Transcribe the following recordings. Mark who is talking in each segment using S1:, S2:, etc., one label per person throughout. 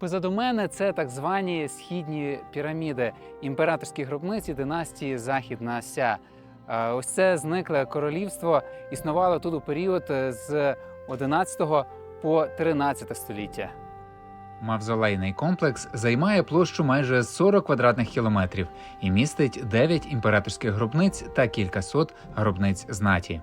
S1: позаду мене це так звані східні піраміди, імператорські гробниці династії Західна Ася. Е, Ось це зникле королівство існувало тут у період е, з 11 по 13 століття. Мавзолейний комплекс займає площу майже 40 квадратних кілометрів і містить 9 імператорських гробниць та кількасот гробниць знаті.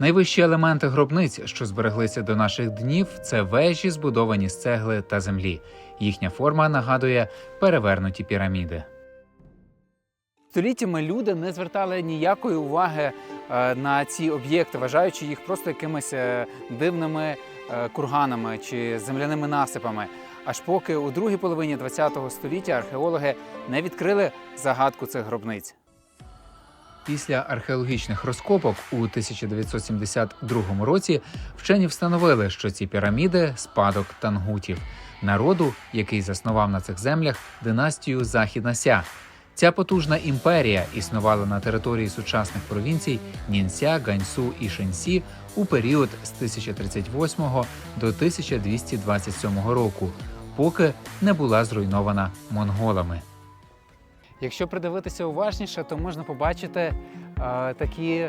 S1: Найвищі елементи гробниць, що збереглися до наших днів, це вежі, збудовані з цегли та землі. Їхня форма нагадує перевернуті піраміди. Століттями люди не звертали ніякої уваги е, на ці об'єкти, вважаючи їх просто якимись е, дивними е, курганами чи земляними насипами. Аж поки у другій половині ХХ століття археологи не відкрили загадку цих гробниць. Після археологічних розкопок у 1972 році вчені встановили, що ці піраміди спадок тангутів, народу, який заснував на цих землях династію Західна Ся. Ця потужна імперія існувала на території сучасних провінцій Нінся, Ганьсу і Шенсі у період з 1038 до 1227 року, поки не була зруйнована монголами. Якщо придивитися уважніше, то можна побачити е, такі,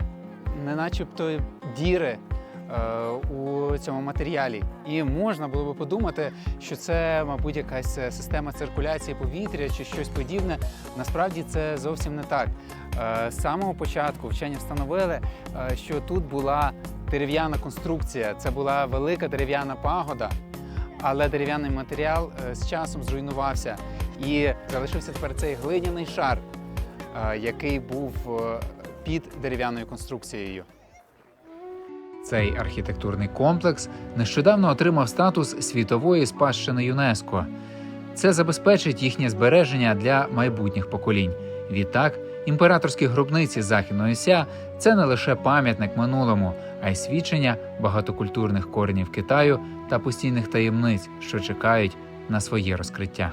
S1: не начебто, діри е, у цьому матеріалі. І можна було би подумати, що це, мабуть, якась система циркуляції повітря чи щось подібне. Насправді це зовсім не так. Е, з самого початку вчені встановили, е, що тут була дерев'яна конструкція, це була велика дерев'яна пагода, але дерев'яний матеріал е, з часом зруйнувався. І залишився тепер цей глиняний шар, е, який був е, під дерев'яною конструкцією. Цей архітектурний комплекс нещодавно отримав статус світової спадщини ЮНЕСКО. Це забезпечить їхнє збереження для майбутніх поколінь. Відтак, імператорські гробниці Західної Ся це не лише пам'ятник минулому, а й свідчення багатокультурних коренів Китаю та постійних таємниць, що чекають на своє розкриття.